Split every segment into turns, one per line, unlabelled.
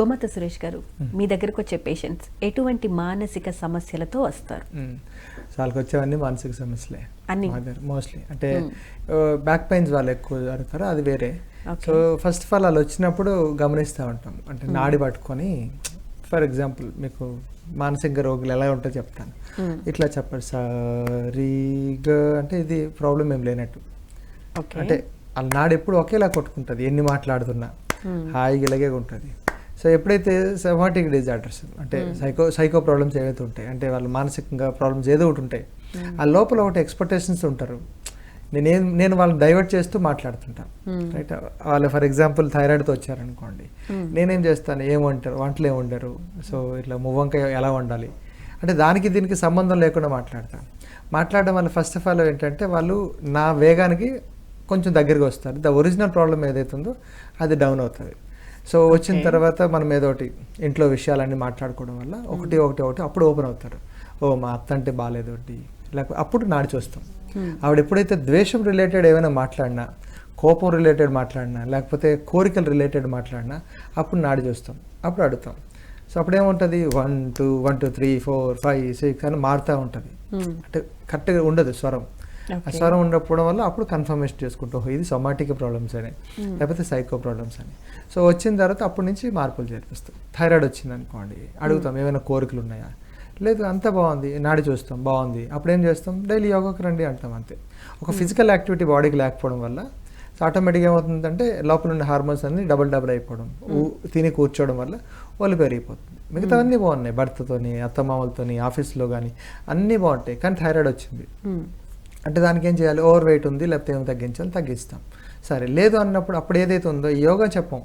తోమత సురేష్ గారు మీ దగ్గరకు వచ్చే పేషెంట్స్ ఎటువంటి మానసిక సమస్యలతో వస్తారు.
వాళ్ళకి వచ్చేవన్నీ మానసిక సమస్యలే.
అన్ని?
మోస్ట్లీ అంటే బ్యాక్ పెయిన్స్ వాళ్ళు ఎక్కువ జరుగుతారు అది వేరే. సో ఫస్ట్ ఆఫ్ ఆల్ వాళ్ళు వచ్చినప్పుడు గమనిస్తూ ఉంటాం. అంటే నాడి పట్టుకొని ఫర్ ఎగ్జాంపుల్ మీకు మానసిక రోగులు ఎలా ఉంటుందో చెప్తాను. ఇట్లా చెప్పండి సరిగా అంటే ఇది ప్రాబ్లం ఏం లేనట్టు. అంటే వాళ్ళ నాడు ఎప్పుడు ఒకేలా కొట్టుకుంటుంది ఎన్ని మాట్లాడుతున్నా. హాయిగా ఇలాగే ఉంటుంది. సో ఎప్పుడైతే సమాటిక్ డిజార్డర్స్ అంటే సైకో సైకో ప్రాబ్లమ్స్ ఏవైతే ఉంటాయి అంటే వాళ్ళు మానసికంగా ప్రాబ్లమ్స్ ఏదో ఒకటి ఉంటాయి ఆ లోపల ఒకటి ఎక్స్పెక్టేషన్స్ ఉంటారు. నేనేం నేను వాళ్ళని డైవర్ట్ చేస్తూ మాట్లాడుతుంటాను
Hmm.
రైట్? వాళ్ళు ఫర్ ఎగ్జాంపుల్ థైరాయిడ్తో వచ్చారనుకోండి నేనేం చేస్తాను ఏం వంటారు వంటలు ఏం వండారు సో ఇట్లా మువ్వంకాయ ఎలా వండాలి? అంటే దానికి దీనికి సంబంధం లేకుండా మాట్లాడతాను మాట్లాడడం వల్ల ఫస్ట్ ఆఫ్ ఆల్ ఏంటంటే వాళ్ళు నా వేగానికి కొంచెం దగ్గరికి వస్తారు. ద ఒరిజినల్ ప్రాబ్లం ఏదైతే ఉందో అది డౌన్ అవుతుంది. సో వచ్చిన. తర్వాత మనం ఏదో ఒకటి ఇంట్లో విషయాలన్నీ మాట్లాడుకోవడం వల్ల ఒకటి ఒకటి ఒకటి అప్పుడు ఓపెన్ అవుతారు. ఓ మా అత్త అంటే బాగాలేదు ఒకటి. లేకపోతే అప్పుడు నాడి చూస్తాం ఆవిడ ఎప్పుడైతే ద్వేషం రిలేటెడ్ ఏమైనా మాట్లాడినా కోపం రిలేటెడ్ మాట్లాడినా లేకపోతే కోరికలు రిలేటెడ్ మాట్లాడినా అప్పుడు నాడి చూస్తాం అప్పుడు అడుగుతాం. సో అప్పుడు ఏముంటుంది? One two one two three four five six అని మారుతూ ఉంటుంది. అంటే కరెక్ట్గా ఉండదు స్వరం. స్వరం ఉండకపోవడం వల్ల అప్పుడు కన్ఫర్మేషన్ చేసుకుంటాం "ఓహో, ఇది సొమాటిక్ ప్రాబ్లమ్స్ అని లేకపోతే సైకో ప్రాబ్లమ్స్ అని. సో వచ్చిన తర్వాత అప్పటి నుంచి మార్పులు చేర్పిస్తాం. థైరాయిడ్ వచ్చింది అనుకోండి అడుగుతాం ఏమైనా కోరికలు ఉన్నాయా? లేదు అంతా బాగుంది నాడి చూస్తాం బాగుంది. అప్పుడు ఏం చేస్తాం? డైలీ యోగాకి రండి అంటాం అంతే. ఒక ఫిజికల్ యాక్టివిటీ బాడీకి లేకపోవడం వల్ల ఆటోమేటిక్గా ఏమవుతుందంటే లోపల ఉన్న హార్మోన్స్ అన్ని డబుల్ డబుల్ అయిపోవడం తిని కూర్చోవడం వల్ల ఒళ్ళు పెరిగిపోతుంది. మిగతావన్నీ బాగున్నాయి భర్తతోని అత్తమామలతోని ఆఫీస్లో కానీ అన్నీ బాగుంటాయి. కానీ థైరాయిడ్ వచ్చింది.
Hmm.
అంటే దానికి ఏం చేయాలి? ఓవర్ వెయిట్ ఉంది లేకపోతే ఏమి తగ్గించాలి తగ్గిస్తాం. సరే లేదు అన్నప్పుడు అప్పుడు ఏదైతే ఉందో యోగా చెప్పం.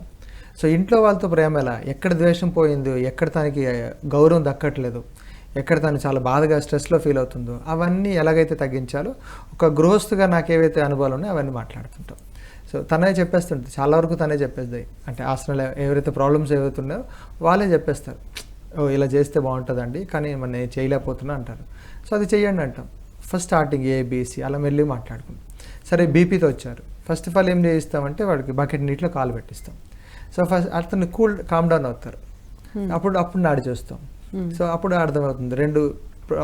సో ఇంట్లో వాళ్ళతో ప్రేమ ఎలా? ఎక్కడ ద్వేషం పోయిందో ఎక్కడ తనకి గౌరవం దక్కట్లేదు ఎక్కడ తను చాలా బాధగా స్ట్రెస్లో ఫీల్ అవుతుందో అవన్నీ ఎలాగైతే తగ్గించాలో ఒక గృహస్థుగా నాకు ఏవైతే అనుభవాలు ఉన్నాయో అవన్నీ మాట్లాడుతుంటాం సో తనే చెప్పేస్తుంటుంది. చాలా వరకు తనే చెప్పేస్తాయి. అంటే ఆసనాలు ఎవరైతే ప్రాబ్లమ్స్ ఏవైతే ఉన్నాయో వాళ్ళే చెప్పేస్తారు. ఓ ఇలా చేస్తే బాగుంటుందండి కానీ మన చేయలేకపోతున్నా అంటారు. సో అది చెయ్యండి అంటాం. ఫస్ట్ స్టార్టింగ్ ఏబిసి అలా మెల్లి మాట్లాడుకుంటాం సరే బీపీతో వచ్చారు. ఫస్ట్ ఆఫ్ ఆల్ ఏం చేయిస్తామంటే వాడికి బకెట్ నీటిలో కాలు పెట్టిస్తాం. సో ఫస్ట్ అతను కూల్ కామ్ డౌన్ అవుతారు. అప్పుడు అప్పుడు నాడి చూస్తాం. సో అప్పుడు అర్థమవుతుంది. రెండు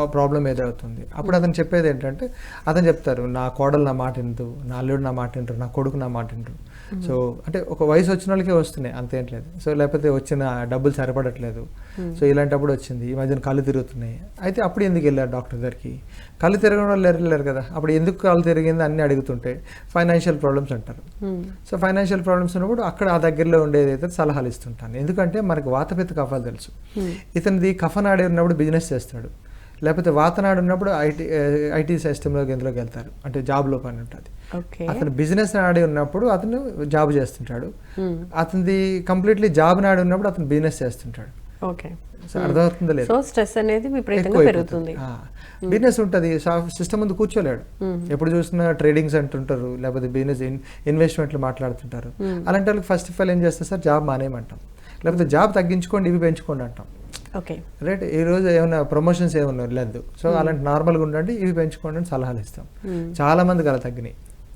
ప్రాబ్లం ఏదవుతుంది. అప్పుడు అతను చెప్పేది ఏంటంటే అతను చెప్తారు నా కోడలు నా మాట వింటూ నా అల్లుడు నా మాట వింటారు నా కొడుకు నా మాట వింటారు. సో అంటే ఒక వయసు వచ్చిన వాళ్ళకే వస్తున్నాయి అంతేం లేదు. సో లేకపోతే వచ్చిన డబ్బులు సరిపడట్లేదు. సో ఇలాంటప్పుడు వచ్చింది ఈ మధ్యన కళ్ళు తిరుగుతున్నాయి. అయితే అప్పుడు ఎందుకు వెళ్ళారు డాక్టర్ దగ్గరికి? కళ్ళు తిరగడం వాళ్ళు వెళ్ళలేరు కదా? అప్పుడు ఎందుకు కళ్ళు తిరిగింది అన్ని అడుగుతుంటే ఫైనాన్షియల్ ప్రాబ్లమ్స్ అంటారు. సో ఫైనాన్షియల్ ప్రాబ్లమ్స్ ఉన్నప్పుడు అక్కడ ఆ దగ్గరలో ఉండేది అయితే సలహాలు ఇస్తుంటాను. ఎందుకంటే మనకు వాతపిత్త కఫాలు తెలుసు. ఇతనిది కఫనాడి ఉన్నప్పుడు బిజినెస్ చేస్తాడు లేకపోతే వాతనాడు ఉన్నప్పుడు ఐటీ ఐటీ సిస్టంలోకి ఎందులోకి వెళ్తారు? అంటే జాబ్లో పని ఉంటుంది. అతను బిజినెస్ నాడి ఉన్నప్పుడు అతను జాబ్ చేస్తుంటాడు. అతనిది కంప్లీట్లీ జాబ్ నాడి ఉన్నప్పుడు అతను బిజినెస్ చేస్తుంటాడు.
ఓకే.
అర్థమవుతుందో లేదు?
సో స్ట్రెస్ అనేది విపరీతంగా పెరుగుతుంది.
బిజినెస్ ఉంటుంది. సిస్టమ్ ముందు కూర్చోలేడు. ఎప్పుడు చూసినా ట్రేడింగ్స్ అంటుంటారు. లేకపోతే బిజినెస్ ఇన్వెస్ట్మెంట్లు మాట్లాడుతుంటారు. అలాంటి వాళ్ళకి ఫస్ట్ ఆఫ్ ఆల్ ఏం చేస్తారు? సార్ జాబ్ మానేయమంటాం. లేకపోతే జాబ్ తగ్గించుకోండి ఇవి పెంచుకోండి అంటాం.
ఓకే
రైట్ ఈ రోజు ఏమైనా ప్రమోషన్స్ ఏమన్నా లేదు. సో అలాంటి నార్మల్గా ఉండండి ఇవి పెంచుకోండి అని సలహాలు ఇస్తాం. చాలా మందికి అలా తగ్గినాయి.